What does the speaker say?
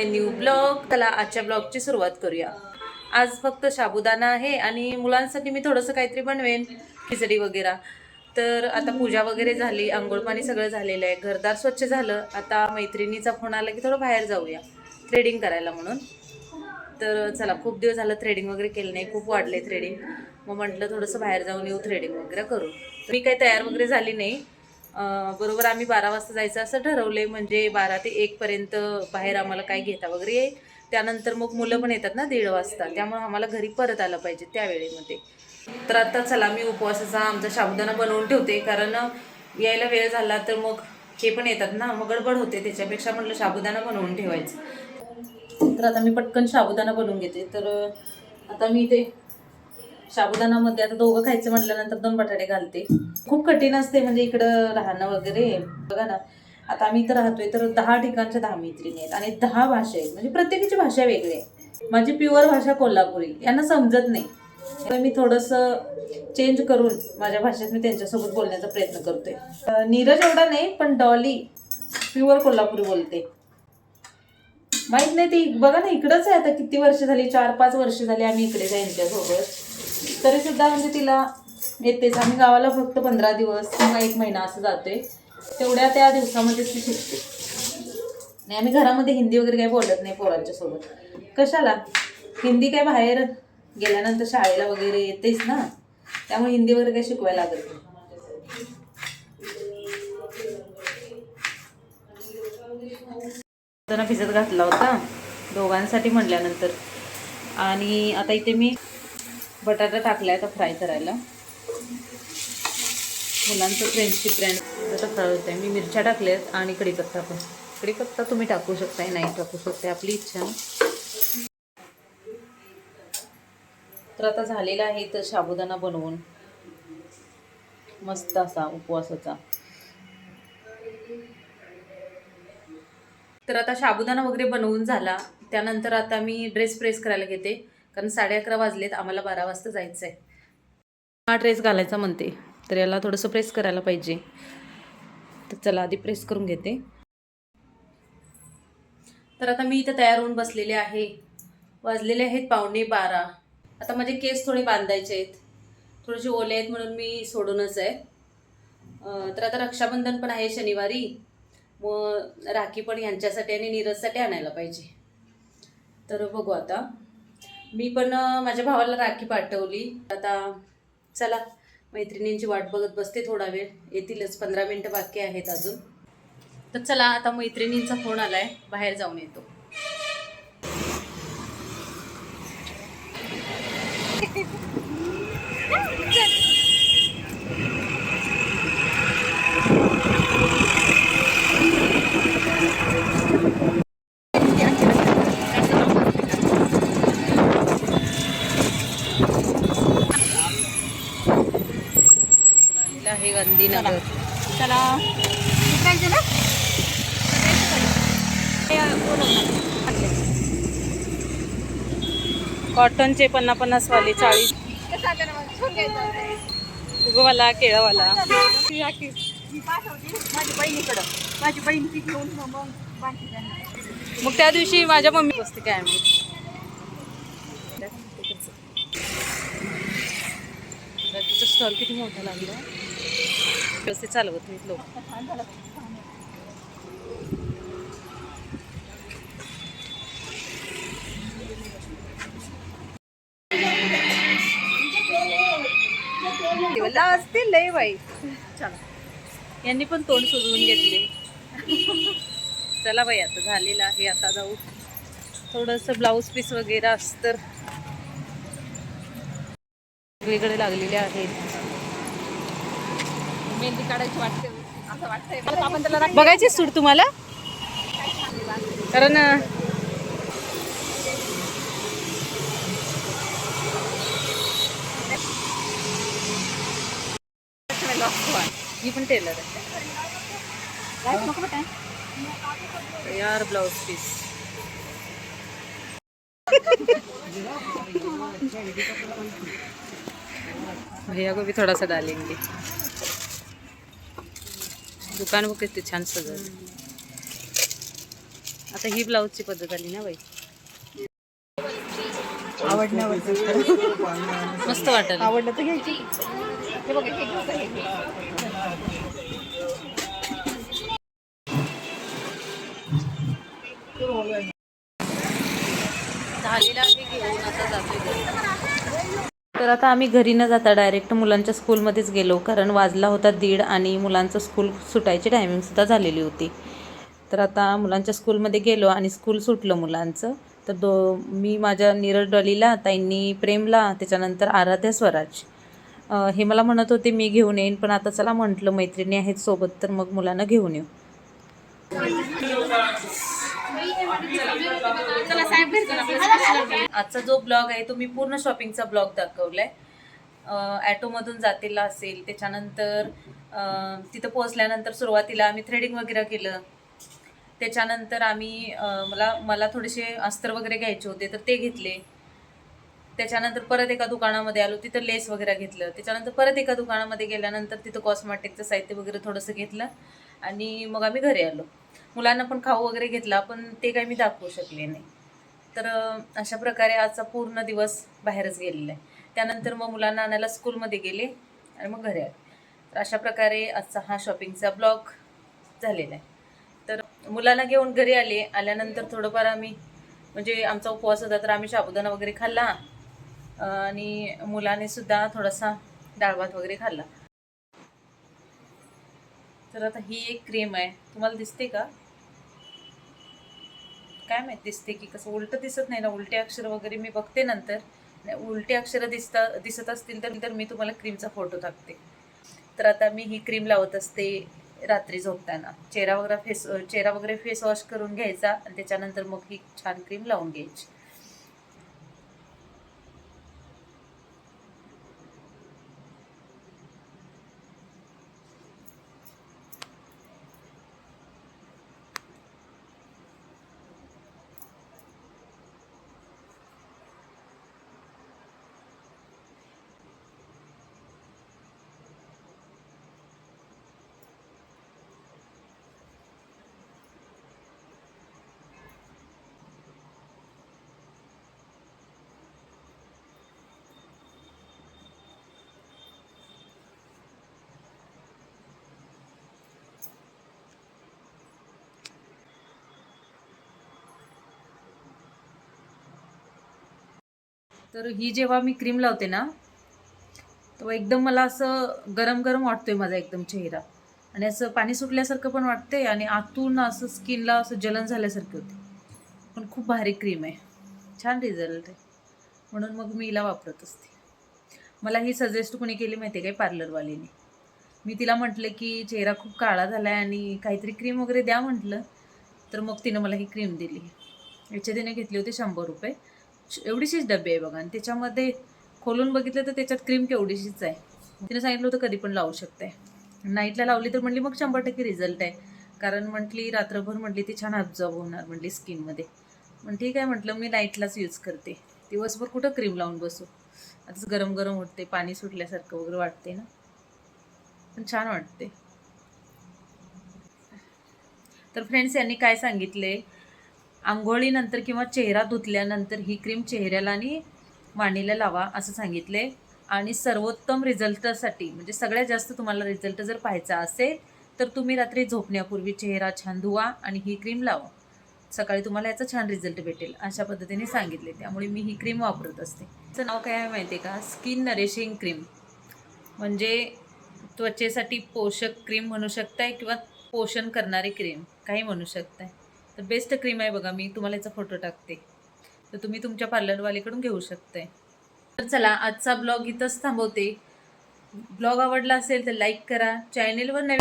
आजच्या ब्लॉगची सुरुवात करूया. आज फक्त साबुदाणा आहे आणि मुलांसाठी मी थोडंसं काहीतरी बनवेन खिचडी वगैरे. तर आता पूजा वगैरे झाली आंघोळ पाणी सगळं झालेलं आहे. घरदार स्वच्छ झालं. आता मैत्रिणीचा फोन आला की थोडं बाहेर जाऊया थ्रेडिंग करायला म्हणून. तर चला खूप दिवस झालं थ्रेडिंग वगैरे केलं नाही खूप वाढले थ्रेडिंग मग म्हटलं थोडंसं बाहेर जाऊन येऊ थ्रेडिंग वगैरे करू. मी काही तयार वगैरे झाली नाही. बरोबर आम्ही बारा वाजता जायचं असं ठरवलं आहे म्हणजे बारा ते एकपर्यंत बाहेर आम्हाला काय घेता वगैरे येईल त्यानंतर मग मुलं पण येतात ना दीड वाजता त्यामुळे आम्हाला घरी परत आलं पाहिजे त्यावेळेमध्ये. तर आता चला मी उपवासाचा आमचा साबुदाणा बनवून ठेवते कारण यायला वेळ झाला तर मग हे पण येतात ना मग गडबड होते त्याच्यापेक्षा म्हटलं साबुदाणा बनवून ठेवायचं. तर आता मी पटकन साबुदाणा बनवून घेते. तर आता मी ते साबुदाणामध्ये आता दोघं खायचं म्हटल्यानंतर दोन बटाटे घालते. खूप कठीण असते म्हणजे इकडं राहणं वगैरे. बघा ना आता आम्ही इथं राहतोय तर दहा ठिकाणच्या दहा मैत्रिणी आहेत आणि दहा भाषा आहेत. म्हणजे प्रत्येकाची भाषा वेगळी आहे. माझी प्युअर भाषा कोल्हापुरी यांना समजत नाही. तर मी थोडंसं चेंज करून माझ्या भाषेत मी त्यांच्यासोबत बोलण्याचा प्रयत्न करतोय. नीरज एवढा नाही पण डॉली प्युअर कोल्हापुरी बोलते. माहीत नाही ती बघा ना इकडंच आहे आता किती वर्ष झाली चार पाच वर्ष झाली आम्ही इकडे आहे यांच्यासोबत. तरी सुद्धा म्हणजे तिला येतेच. आम्ही गावाला फक्त पंधरा दिवस किंवा एक महिना असं जातोय. तेवढ्या त्या दिवसामध्येच ती शिकते नाही आम्ही घरामध्ये हिंदी वगैरे काही बोलत नाही पोरांच्या सोबत. कशाला? हिंदी काय बाहेर गेल्यानंतर शाळेला वगैरे येतेच ना. त्यामुळे हिंदी वगैरे काही शिकवायला लागत नाही. भिजत घातला होता. दोघांसाठी म्हटल्यानंतर. आणि आता इथे मी बटाटा टाकला आहे आता फ्राय करायला. मुलांचं फ्रेंचची फ्रेंड आता फ्राय होत आहे मी मिरच्या टाकल्या आहेत आणि कढीपत्ता पण. कढीपत्ता तुम्ही टाकू शकताय नाही टाकू शकताय आपली इच्छा. तर आता झालेला आहे तर साबुदाणा बनवून. मस्त असा उपवासाचा. तर आता साबुदाणा वगैरे बनवून झाला. त्यानंतर आता मी ड्रेस प्रेस करायला घेते. कारण साडे अकरा वाजलेत आम्हाला बारा वाजता जायचं आहे हा ड्रेस घालायचा म्हणते तर याला थोडंसं प्रेस करायला पाहिजे. तर चला आधी प्रेस करून घेते. तर आता मी इथं तयार होऊन बसलेले आहे. वाजलेले आहेत पावणे बारा. आता माझे केस थोडे बांधायचे आहेत. थोडेसे ओले आहेत म्हणून मी सोडूनच आहे. तर आता रक्षाबंधन पण आहे शनिवारी. मग राखी पण यांच्यासाठी आणि नीरजसाठी आणायला पाहिजे. तर बघू आता. मी पण माझ्या भावाला राखी पाठवली. आता चला मैत्रिणींची वाट बघत बसते थोडा वेळ. येतीलच पंधरा मिनटं बाकी आहेत अजून. तर चला आता मैत्रिणींचा फोन आलाय. बाहेर जाऊन येतो. आलेलं आहे गांधीनगर. चला. ना कॉटनचे पन्नास पन्नास वाले चाळीस. उगवाला केळवाला. माझी बहिणीकडं माझी बहीण ती घेऊन मग मग त्या दिवशी माझ्या मम्मी बसते काय मी तिचा स्टॉल किती मोठा लागला? व्यवस्थित चालवत नाहीत लोक. असतील लय बाई. चला. यांनी पण तोंड सुजवून घेतले. चला बाई आता झालेलं आहे आता जाऊ. थोडंसं ब्लाऊज पीस वगैरे असतं वेगळे लागलेले आहेत. मेहंदी काढायची वाटते. असं वाटतंय. आपण त्याला बघायची सूट तुम्हाला? कारण मी ही पण टेलर आहे. यार ब्लाउज पीस भैया को भी थोड़ा सा डालेंगे। दुकान बघ किती छान सजवली. आता ही ब्लाऊजची पद्धत आली ना बाई. आवडण्यावर मस्त वाटेल. आवडलं तर घ्यायची. झालेला आहे. घेऊन आता जातोय. तर आता आम्ही घरी न जाता डायरेक्ट मुलांच्या स्कूलमध्येच गेलो. कारण वाजला होता दीड आणि मुलांचं स्कूल सुटायची टायमिंगसुद्धा झालेली होती. तर आता मुलांच्या स्कूलमध्ये गेलो आणि स्कूल सुटलं मुलांचं. तर दो मी माझ्या नीरज डॉलीला ताईंनी प्रेमला त्याच्यानंतर आराध्या स्वराज. हे मला म्हणत होते मी घेऊन येईन पण आता चला म्हटलं मैत्रिणी आहेत सोबत तर मग मुलांना घेऊन येऊ. आजचा जो ब्लॉग आहे तो मी पूर्ण शॉपिंगचा ब्लॉग दाखवलाय. ॲटोमधून जातीला असेल त्याच्यानंतर तिथं पोहोचल्यानंतर सुरुवातीला आम्ही थ्रेडिंग वगैरे केलं. त्याच्यानंतर आम्ही मला मला थोडेसे अस्तर वगैरे घ्यायचे होते तर ते घेतले. त्याच्यानंतर परत एका दुकानामध्ये आलो तिथं लेस वगैरे घेतलं. त्याच्यानंतर परत एका दुकानामध्ये गेल्यानंतर तिथं कॉस्मॅटिकचं साहित्य वगैरे थोडंसं घेतलं आणि मग आम्ही घरी आलो. मुलांना पण खाऊ वगैरे घेतला पण ते काही मी दाखवू शकले नाही. तर अशा प्रकारे आजचा पूर्ण दिवस बाहेरच गेलेला आहे. त्यानंतर मग मुलांना आणायला स्कूलमध्ये गेले आणि मग घरी आले. तर अशा प्रकारे आजचा हा शॉपिंगचा ब्लॉग झालेला आहे. तर मुलांना घेऊन घरी आले आल्यानंतर थोडंफार आम्ही म्हणजे आमचा उपवास होता तर आम्ही साबुदाणा वगैरे खाल्ला. आणि मुलाने सुद्धा थोडासा डाळ भात वगैरे खाल्ला. तर आता ही एक क्रीम आहे. तुम्हाला दिसते का? काय माहीत दिसते की कसं? उलटं दिसत नाही ना. उलटे अक्षर वगैरे मी बघते नंतर. उलटे अक्षर दिसता दिसत असतील तर तर मी तुम्हाला क्रीमचा फोटो टाकते. तर आता मी ही क्रीम लावत असते रात्री झोपताना. चेहरा वगैरे फेस चेहरा वगैरे फेस वॉश करून घ्यायचा आणि त्याच्यानंतर मग ही छान क्रीम लावून घ्यायची. तर ही जेव्हा मी क्रीम लावते ना तेव्हा एकदम मला असं गरम गरम वाटतोय माझा एकदम चेहरा. आणि असं पाणी सुटल्यासारखं पण वाटते आणि आतून असं स्किनला असं जलन झाल्यासारखे होते. पण खूप भारी क्रीम आहे. छान रिझल्ट आहे. म्हणून मग मी हिला वापरत असते. मला ही सजेस्ट कोणी केली माहिती आहे काय पार्लरवालीने मी तिला म्हटलं की चेहरा खूप काळा झाला आहे आणि काहीतरी क्रीम वगैरे द्या म्हटलं. तर मग तिनं मला ही क्रीम दिली. याच्या तिने घेतली होती शंभर रुपये. एवढीशीच डबे आहे बघा. आणि त्याच्यामध्ये खोलून बघितलं तर त्याच्यात क्रीम केवढीशीच आहे. तिने सांगितलं होतं कधी पण लावू शकते. नाईटला लावली तर म्हटली मग शंभर टक्के रिझल्ट आहे. कारण म्हटली रात्रभर म्हटली ती छान अब्झॉर्ब होणार म्हटली स्किनमध्ये पण ठीक आहे म्हटलं मी नाईटलाच यूज करते. दिवसभर कुठं क्रीम लावून बसू? आताच गरम गरम होते पाणी सुटल्यासारखं वगैरे वाटते ना? पण छान वाटते. तर फ्रेंड्स यांनी काय सांगितले? आंघोळीनंतर किंवा चेहरा धुतल्यानंतर ही क्रीम चेहऱ्याला आणि मानेला लावा असं सांगितले. आणि सर्वोत्तम रिझल्टसाठी म्हणजे सगळ्यात जास्त तुम्हाला रिझल्ट जर पाहायचा असेल तर तुम्ही रात्री झोपण्यापूर्वी चेहरा छान धुवा आणि ही क्रीम लावा. सकाळी तुम्हाला याचा छान रिझल्ट भेटेल अशा पद्धतीने सांगितले. त्यामुळे मी ही क्रीम वापरत असते. तिचं नाव काय आहे माहिती आहे का? Skin nourishing cream. म्हणजे त्वचेसाठी पोषक क्रीम म्हणू शकताय किंवा पोषण करणारी क्रीम काही म्हणू शकताय. तर बेस्ट क्रीम आहे बघा मी तुम्हाला याचा फोटो टाकते. तर तुम्ही तुमच्या पार्लरवालीकडून घेऊ शकताय. तर चला आजचा ब्लॉग इथंच थांबवते. ब्लॉग आवडला असेल तर लाईक करा. चॅनेलवर नवीन